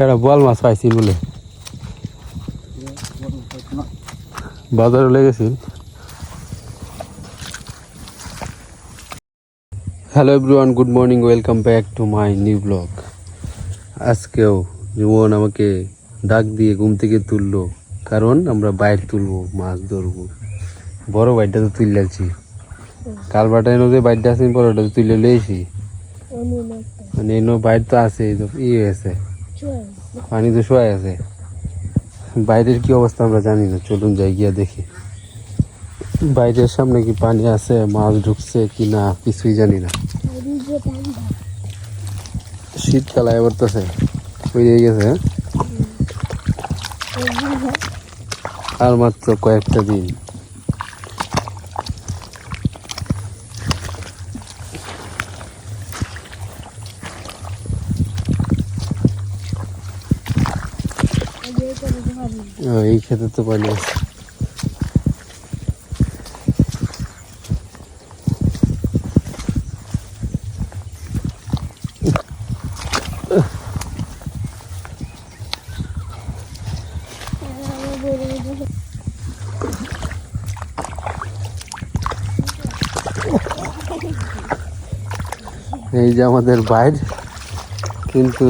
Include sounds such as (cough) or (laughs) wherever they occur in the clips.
একটা বল মাছ পাইছি বলে। বাজারে লেগেছিল hello everyone good morning welcome back to my new blog আজকেও জীবন আমাকে ডাক দিয়ে ঘুম থেকে তুললো কারণ আমরা বাইরে তুলবো মাছ ধরবো। বড় বাইরটা তো তুললেছি কাল বাটায় নদী বাইরটা আছে বড়টা তুলে লইছি। মানে এনো বাইর তো আছে এই তো ই হয়েছে পানি তো শোয়া আছে। বাইরের কি অবস্থা আমরা জানি না, চলুন যাই গিয়া দেখি। বাইরের সামনে কি পানি আছে, মাছ ঢুকছে কি না, কিছুই জানি না। শীতকাল আয় ওই দিয়ে গেছে হ্যাঁ? আর মাত্র কয়েকটা দিন। এই খেতে তো পানি আছে এই যে আমাদের বাইর কিন্তু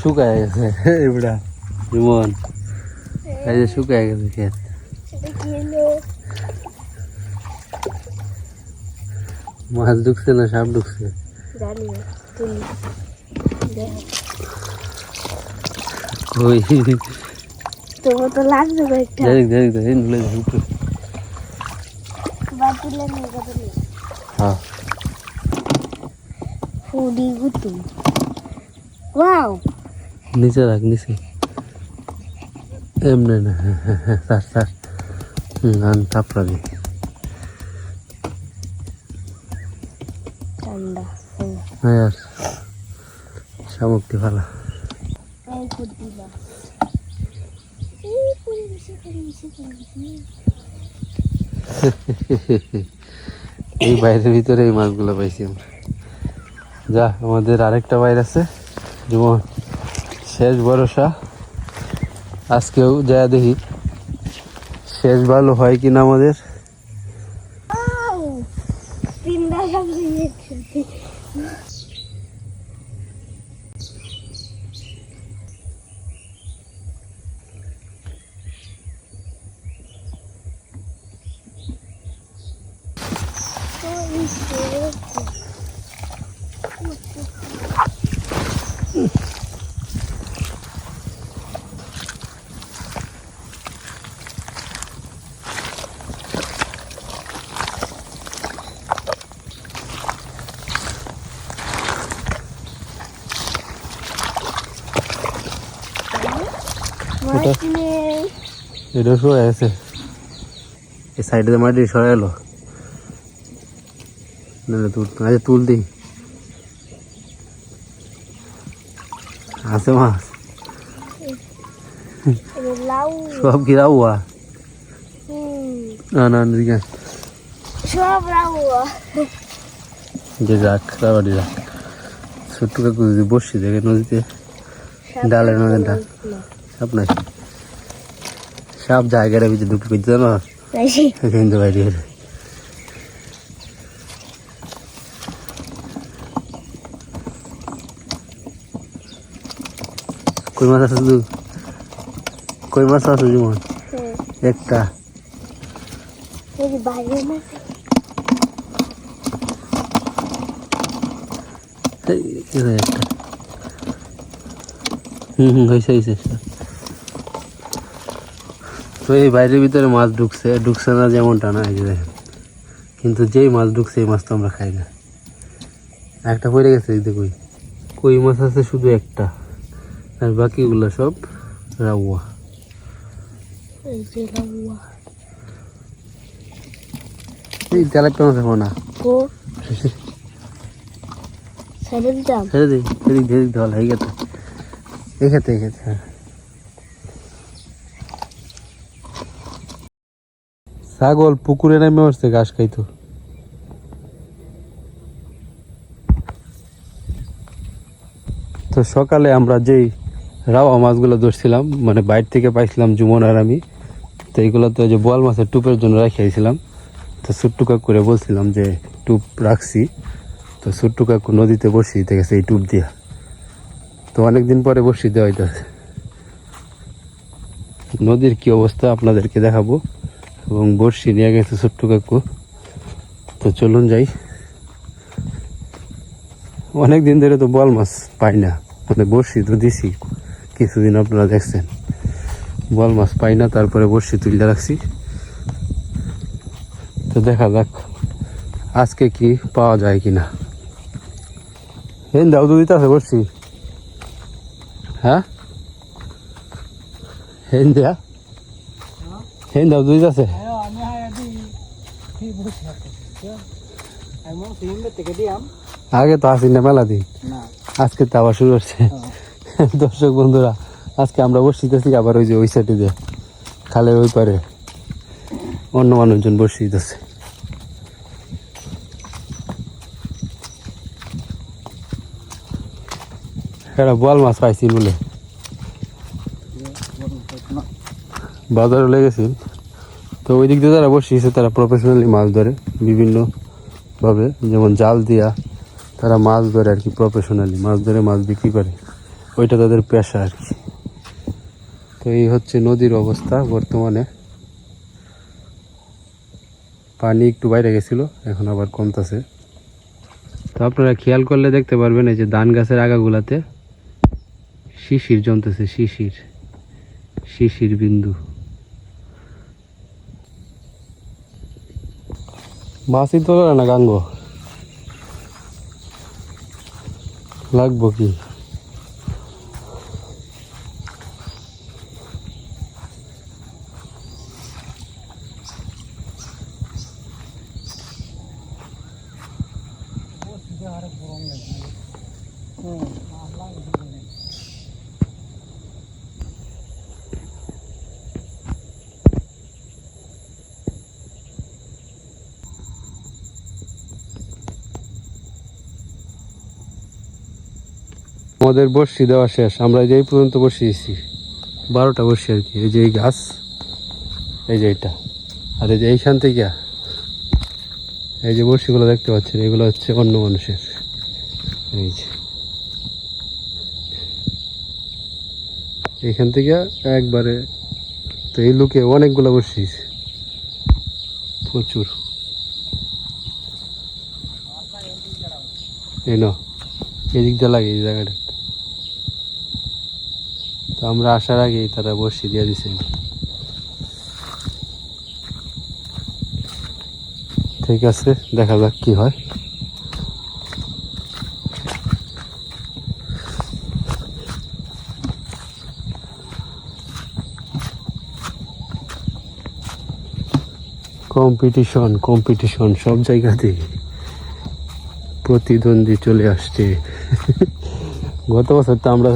শুকায় গেছে। (laughs) এবড়া যেমন এই যে শুকায় গেছে ক্ষেত মাছ ঢুকছে না সাপ ঢুকছে? ওই। তোমার তো লাগবে কয়েকটা। দেখ দেখ দেখ নুলে উপরে। বাতিলে নিয়ে যাবে হ্যাঁ। ফুডি গুতু ওয়াও। নিচে রাখ নিচে। এমনি না। Sir sir. হুম আন থাপড়া দি ঠান্ডা হ্যাঁ আর শামুকটি ভালো। এই বাইরের ভিতরে এই মাছগুলো পাইছি আমরা। যা আমাদের আরেকটা বাইর আছে। যেমন শেষ ভরসা। আজকেও যা দেখি শেষ ভালো হয় কিনা আমাদের? আউ তিনটা সব নিয়েছি মাছ নেই এটা সরে আছে। এই সাইডে মাটি সরে এলো। না তুল আচ্ছা তুল দিই আছে মাছ। সব কি রাউয়া? না না দিকে সব যে যাক রাবাড়ি যাক। ছোট্ট কাকু যদি বসছি দেখে নদীতে ডালের মধ্যে ডাল সাপ নাই সাপ জায়গাটা ভিতরে ঢুকে পেতে না কিন্তু বাইরে হলে কই মাছ আছে শুধু? কই মাছ আছে যেমন একটা। এই বাইরে না এই, এই যে একটা। হুম হুম হয়েছে হয়েছে। তো এই বাইরের ভিতরে মাছ ঢুকছে ঢুকছে না যেমনটা না এই যে দেখেন কিন্তু যেই মাছ ঢুকছে এই মাছ তো আমরা খাই না একটা পড়ে গেছে এই দেখুই কই মাছ আছে শুধু একটা আর বাকিগুলো সব রাউয়া এই লাউ মাছ এখন না ছেড়ে দিতাম ছেড়ে দিই ধল হয়ে গেছে খেতে এই খেতে হ্যাঁ ছাগল পুকুরে নেমে আসছে, ঘাস খাইতো। তো সকালে আমরা যেই রাওয়া মাছগুলো ধরছিলাম মানে বাইর থেকে পাইছিলাম জুমন আর আমি, তো এইগুলো তো যে বোয়াল মাছের টুপের জন্য রাখিয়েছিলাম তো ছোট্টু কাকু করে বলছিলাম যে, টুপ রাখছি। তো ছোট্টু কাকু নদীতে বসি দিতে গেছে এই টুপ দিয়া। তো অনেকদিন পরে বসি দেওয়া হইতেছে নদীর কি অবস্থা আপনাদেরকে দেখাবো। এবং বর্ষি নিয়ে গেছে ছোট্ট কাকু। তো চলুন যাই। অনেক দিন ধরে তো বল মাছ পাই না। মানে বড়শি তো দিছি। কিছুদিন আপনারা দেখছেন। বল মাছ পাই না, তারপরে বড়শি তুলতে রাখছি। তো দেখা যাক আজকে কি পাওয়া যায় কি না হেন দাও দুদিতে আছে বড়শি। হ্যাঁ? হেন দেয়া। হেন দাও দুদিতে আছে আমি আদি কি বুঝছি আমি সিলিন্ডার থেকে দিয়াম আগে তো আসি না মেলা দিন আজকে তো আবার শুরু হচ্ছে দর্শক বন্ধুরা আজকে আমরা বসিতেছি আবার ওই যে ওই সাইডে দিয়ে খালের ওই পারে অন্য মানুষজন বসিতেছে এরা বোয়াল মাছ পাইছি বলে বাজারে লেগেছিল তো ওই দিক দিয়ে যারা বসিয়েছে, তারা প্রফেশনালি মাছ ধরে বিভিন্ন ভাবে। যেমন জাল দিয়া তারা মাছ ধরে আর কি প্রফেশনালি মাছ ধরে মাছ বিক্রি করে। ওইটা তাদের পেশা আর কি। তো এই হচ্ছে নদীর অবস্থা বর্তমানে। পানি একটু বাইরে গেছিল, এখন আবার কমতেছে। তো আপনারা খেয়াল করলে দেখতে পারবেন, এই যে ধান গাছের আগাগুলাতে শিশির জমতেছে, শিশির শিশির বিন্দু। মাছই তো না গাঙ্গ। লাগবো কি? আমাদের বর্ষি দেওয়া শেষ। আমরা যে এই পর্যন্ত বসিয়েছি। বারোটা বর্ষি আর কি। এই যে এই গাছ, এই যে এইটা আর এই যে এইখান থেকে এই যে বর্ষিগুলো দেখতে পাচ্ছেন, এগুলো হচ্ছে অন্য মানুষের। এই যে। এখান থেকে একবারে তো এই লোকে অনেকগুলো বসিয়েছে। প্রচুর। এই না এদিক দিয়ে লাগে এই জায়গাটা। আমরা আসার আগেই তারা বসি দিয়ে দিছে। ঠিক আছে, দেখা যাক কি হয়। কম্পিটিশন কম্পিটিশন সব জায়গাতেই প্রতিদ্বন্দ্বী চলে আসছে। গত বছর তো আমরা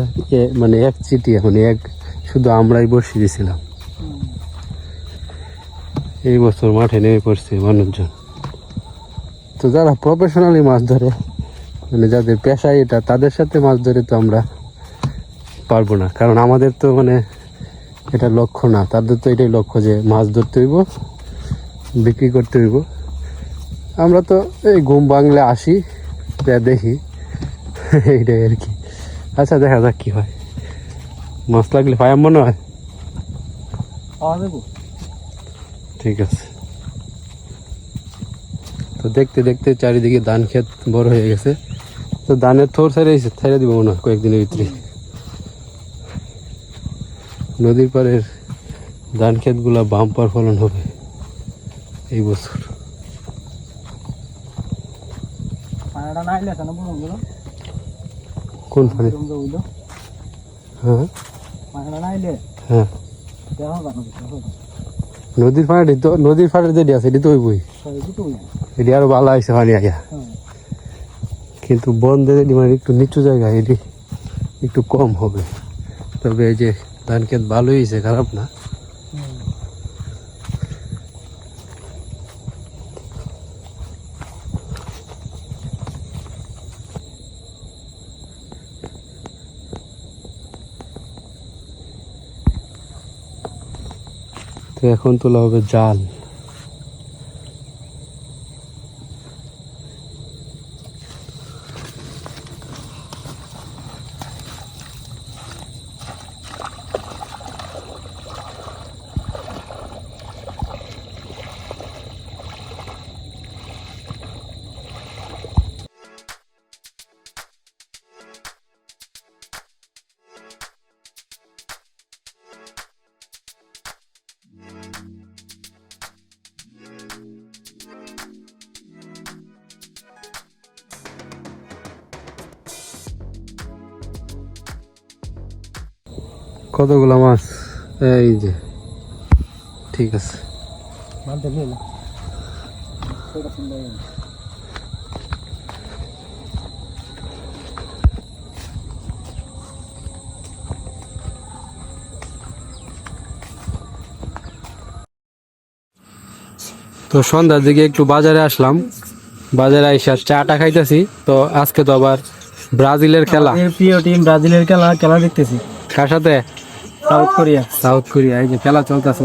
মানে এক চিঠি এখন, এক শুধু আমরাই বসে দিয়েছিলাম। এই বছর মাঠে নেমে পড়ছে মানুষজন। তো যারা প্রফেশনালি মাছ ধরে মানে যাদের পেশা এটা, তাদের সাথে মাছ ধরে তো আমরা পারব না। কারণ আমাদের তো মানে এটা লক্ষ্য না। তাদের তো এটাই লক্ষ্য যে মাছ ধরতে হইব, বিক্রি করতে হইব। আমরা তো এই ঘুম বাংলা আসি, যা দেখি, এইটাই আর কি। আচ্ছা দেখা যাক কি হয়। মাছ লাগলে পাই মনে হয়। ঠিক আছে। তো দেখতে দেখতে চারিদিকে ধান ক্ষেত বড় হয়ে গেছে। তো ধানের থোর ছেড়ে ছেড়ে দিব মনে হয় কয়েকদিনের ভিতরে। নদীর পাড়ের ধান ক্ষেতগুলা বাম্পার ফলন হবে এই বছর। পানাটা না? কেন বুঝলো হ্যাঁ। হ্যাঁ নদীর পাড়ে তো নদীর পাড়ে যেটি আছে, এটি তো ওই বই এটি আরও ভালো আছে পানি আগে কিন্তু বন্ধে যেটি মানে একটু নিচু জায়গায়, এটি একটু কম হবে। তবে এই যে ধান ক্ষেত ভালোই হয়েছে, খারাপ না। এখন তোলা হবে জাল। কতগুলো মাছ? এই যে। ঠিক আছে। তো সন্ধ্যার দিকে একটু বাজারে আসলাম। বাজারে আইসা চাটা খাইতেছি। তো আজকে তো আবার ব্রাজিলের খেলা। প্রিয় টিম ব্রাজিলের খেলা খেলা দেখতেছি। কার সাথে? সাউথ কোরিয়া সাউথ কোরিয়া এই যে খেলা চলতেছে.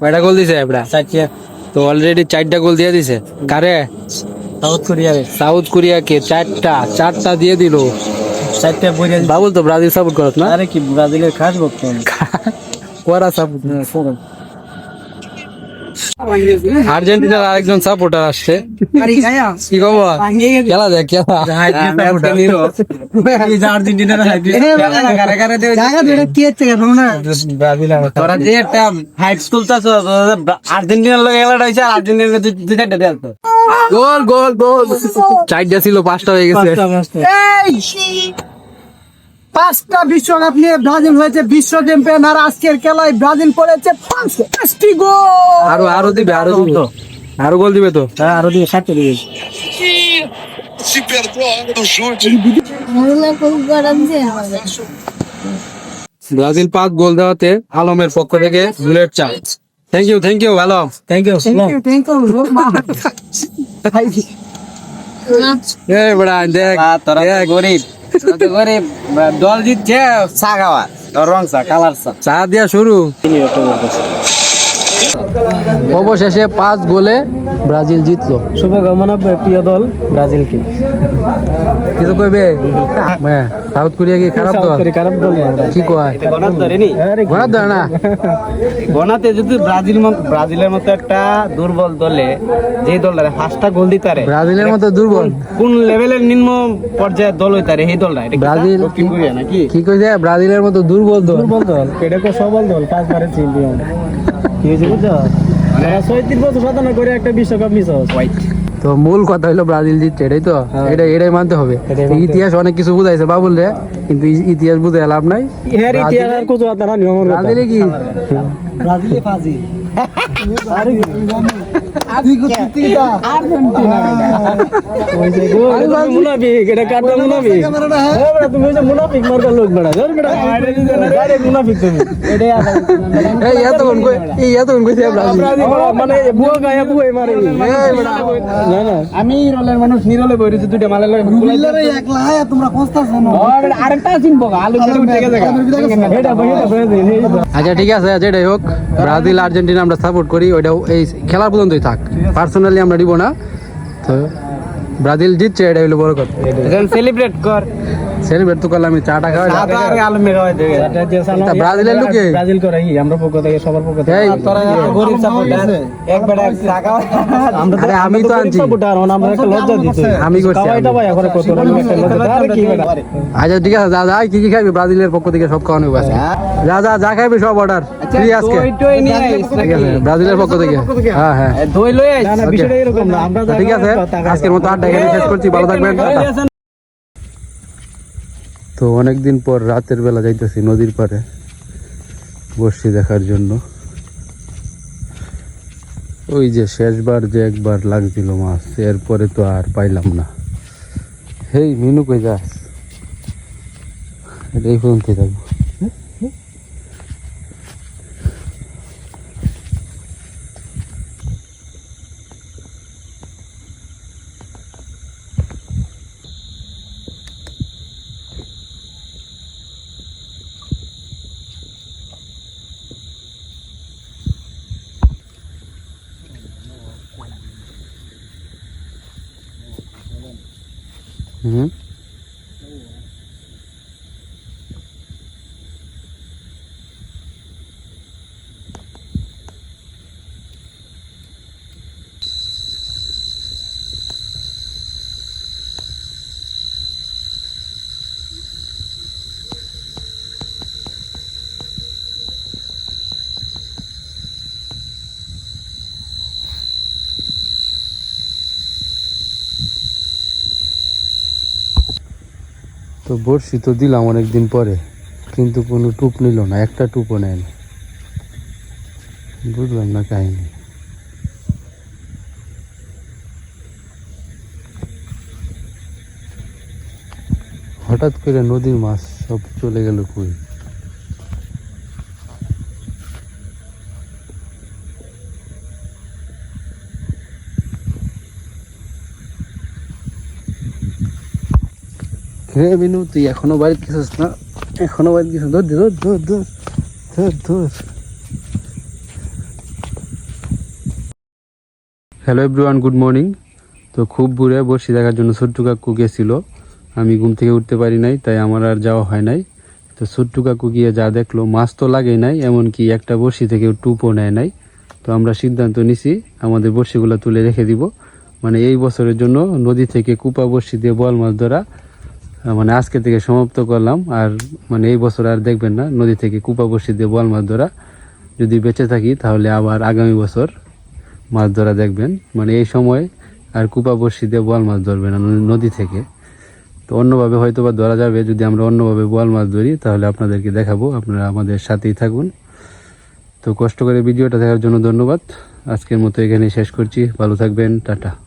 কয়টা গোল দিছে এবড়া চারটে। তো অলরেডি চারটা গোল দিয়ে দিছে। কারে? সাউথ কোরিয়া সাউথ কোরিয়াকে চারটা চারটা দিয়ে দিল। চারটা বইরে বাবুল তো ব্রাজিল সাপোর্ট করত না? আরে কি ব্রাজিলের খাস ভক্ত। ওরা সাপোর্ট। আর্জেন্টিনার আরেকজন সাপোর্টার আসছে। কি খবর? খেলা দেখ খেলা। আর্জেন্টিনার তুলতাছ আর্জেন্টিনার লগে খেলাটা হইছে আর্জেন্টিনার দুই চারটা দেয় গোল গোল গোল। চারটা ছিল পাঁচটা হয়ে গেছে। পাঁচটা বিশ্বকাপ নিয়ে ব্রাজিল হয়েছে বিশ্ব চ্যাম্পিয়ন আর আজকের খেলায় ব্রাজিল পড়েছে পাঁচটি গোল। আরও আরও দিবে আরও দিবে। আরও গোল দিবে তো? হ্যাঁ আরও দিয়ে সাতটা Se do chute. যে ব্রাজিল পাঁচ গোল দেওয়াতে আলমের পক্ষ থেকে bullet charge thank you thank you Alam. Thank you thank you thank এই বড়া দেখ। গরিব তোরা গরিব। দল জিতছে চা খাওয়া। রং চা কালার চা। চা দিয়া শুরু। অবশেষে পাঁচ গোলে ব্রাজিল জিতলো। শুভকামনা প্রিয় দল ব্রাজিলকে। কিছু কইবে? হ্যাঁ সাউথ কোরিয়া কি খারাপ দল? খারাপ দল কি কয়? গণাত ধরেনি ধরে না? গণাতে যদি ব্রাজিল মত- ব্রাজিলের মতো একটা দুর্বল দলে যে দলটা পাঁচটা গোল দিতারে ব্রাজিলের মতো দুর্বল? কোন লেভেলের নিম্ন পর্যায়ের দল হইতারে এই দলটা? এটা কি ব্রাজিল দক্ষিণ কোরিয়া নাকি? কি কইছে? ব্রাজিলের মতো দুর্বল দল। দুর্বল দল এটা সবল দল পাঁচবারের চ্যাম্পিয়ন কি হয়েছে বুঝছ? ছয়ত্রিশ বছর সাধনা করে একটা বিশ্বকাপ মিস তো মূল কথা হলো ব্রাজিল জিতছে এটাই তো? এটা এটাই মানতে হবে। ইতিহাস অনেক কিছু বুঝাইছে বাবুল রে কিন্তু ইতিহাস বুঝে লাভ নাই। ইতিহাস আর কিছু ব্রাজিলে কি? ব্রাজিলে ফাজি আমি রোলের মানুষ নিরলে বইরেছি দুইটা মালে তোমরা কষ্টাছ না আরেকটা চিনবো আলু কেটে উঠে গেছে এটা এটা আচ্ছা ঠিক আছে, যেটাই হোক, ব্রাজিল, আর্জেন্টিনা আমরা সাপোর্ট করি, ওইটাও এই খেলা পর্যন্তই থাক। পার্সোনালি আমরা দিব না। তো ব্রাজিল জিতছে এটা হলো বড় কথা। সেলিব্রেট কর। সেলিব্রেট তো করলাম আমি চাটা খাওয়াই আলু মেরে হয় দেখে তা ব্রাজিলের লোকে। ব্রাজিল করে কি আমরা পক্ষ থেকে সবার পক্ষ থেকে। তোরা গরিব সাপোর্টার একবার এক টাকা। আমরা আরে আমি তো আনছি। সাপোর্টার আমরা একটা লজ্জা দিতে। আমি করছি। দাবাই এখন কত আমি একটা লজ্জা আরে কি আচ্ছা ঠিক আছে যা যা কি কি খাবি ব্রাজিলের পক্ষ থেকে সব খাওয়ানো আছে যা যা যা খাবি সব অর্ডার ফ্রি আজকে। ঠিক আছে ব্রাজিলের পক্ষ থেকে। হ্যাঁ হ্যাঁ। দই লই আইস। না না বিষয়টা এরকম না। আমরা ঠিক আছে। আজকের মতো আড্ডা এখানে শেষ করছি। ভালো থাকবেন। টাটা। অনেক দিন পর রাতের বেলা যাইতেছি নদীর পাড়ে বসছি দেখার জন্য। ওই যে শেষবার যে একবার লাগছিল মাছ, এরপরে তো আর পাইলাম না। হেই, মিনু কই যাস? এটাই পর্যন্ত থাকব হুম তো বড়শি তো দিলাম অনেকদিন পরে, কিন্তু কোনো টুপ নিল না, একটা টুপও নেয়নি। বুঝলাম না কাহিনি। হঠাৎ করে নদীর মাছ সব চলে গেল কই? হে বিনু তুই এখনও বাড়িতে গেছিস না? এখনও বাড়িতে ধর ধর ধর ধর ধর ধর। হ্যালো এভরিওয়ান গুড মর্নিং তো খুব বুড়ে বসি দেখার জন্য ছোট্টু কাকু গেছিল। আমি ঘুম থেকে উঠতে পারি নাই, তাই আমার আর যাওয়া হয় নাই। তো ছোট্টু কাকু গিয়ে যা দেখল, মাছ তো লাগেই নাই, এমনকি একটা বড়শি থেকে টুপও নেয় নাই। তো আমরা সিদ্ধান্ত নিছি, আমাদের বড়শিগুলো তুলে রেখে দিব। মানে এই বছরের জন্য নদী থেকে কুপা বড়শি দিয়ে বল মাছ ধরা মানে আজকে থেকে সমাপ্ত করলাম। আর মানে এই বছর আর দেখবেন না, নদী থেকে কুপা বড়শি দিয়ে বল মাছ ধরা। যদি বেঁচে থাকি, তাহলে আবার আগামী বছর মাছ ধরা দেখবেন। মানে এই সময় আর কুপা বড়শি দিয়ে বোয়াল মাছ ধরবে না নদী থেকে। তো অন্যভাবে হয়তো বা ধরা যাবে, যদি আমরা অন্যভাবে বোয়াল মাছ ধরি, তাহলে আপনাদেরকে দেখাবো। আপনারা আমাদের সাথেই থাকুন। তো কষ্ট করে ভিডিওটা দেখার জন্য ধন্যবাদ। আজকের মতো এখানে শেষ করছি। ভালো থাকবেন। টাটা।